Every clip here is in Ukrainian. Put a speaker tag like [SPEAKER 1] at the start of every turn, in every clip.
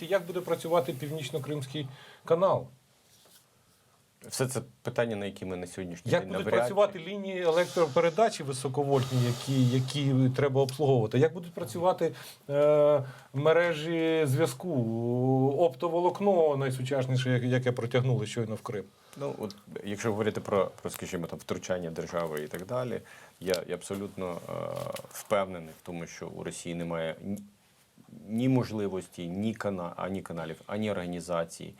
[SPEAKER 1] Як буде працювати північно-кримський канал?
[SPEAKER 2] Все це питання, на які ми на сьогоднішній
[SPEAKER 1] Як
[SPEAKER 2] день
[SPEAKER 1] будуть
[SPEAKER 2] навряд
[SPEAKER 1] працювати лінії електропередачі високовольтні, які, які треба обслуговувати? Як будуть працювати е, мережі зв'язку, оптоволокно найсучасніше, яке- яке протягнули щойно в Крим?
[SPEAKER 2] Ну, от якщо говорити про, про скажімо, там втручання держави і так далі, я, я абсолютно е, впевнений в тому, що у Росії немає ні, ні можливості, ні кана, ані каналів, ані організацій.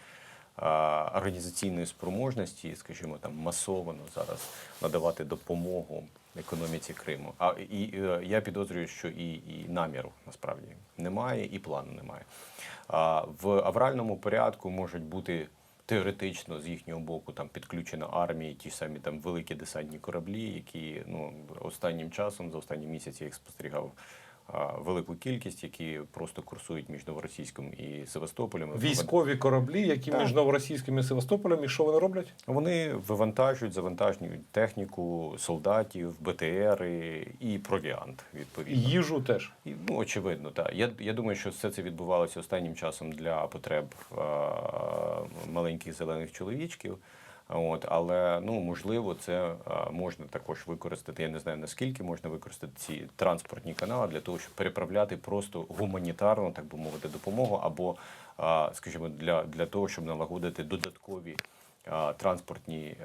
[SPEAKER 2] а, Організаційної спроможності, скажімо, там масовано зараз надавати допомогу економіці Криму. А і е, я підозрюю, що і, і наміру насправді немає, і плану немає. А в авральному порядку можуть бути теоретично з їхнього боку там підключена армія, ті самі там великі десантні кораблі, які ну останнім часом, за останні місяці їх спостерігав. А, Велику кількість, які просто курсують між Новоросійськом і Севастополем.
[SPEAKER 1] Військові кораблі, які
[SPEAKER 2] Так.
[SPEAKER 1] між Новоросійським і Севастополем, і що вони роблять?
[SPEAKER 2] Вони вивантажують, завантажують техніку, солдатів, БТРи і провіант,
[SPEAKER 1] І їжу теж.
[SPEAKER 2] І, ну, очевидно, так. Я, я думаю, що все це відбувалося останнім часом для потреб е, маленьких зелених чоловічків. От, але ну можливо, це е, можна також використати. Я не знаю наскільки можна використати ці транспортні канали для того, щоб переправляти просто гуманітарну, так би мовити, допомогу, або, е, скажімо, для, для того, щоб налагодити додаткові е, транспортні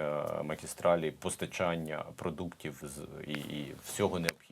[SPEAKER 2] магістралі постачання продуктів з і всього необхідного.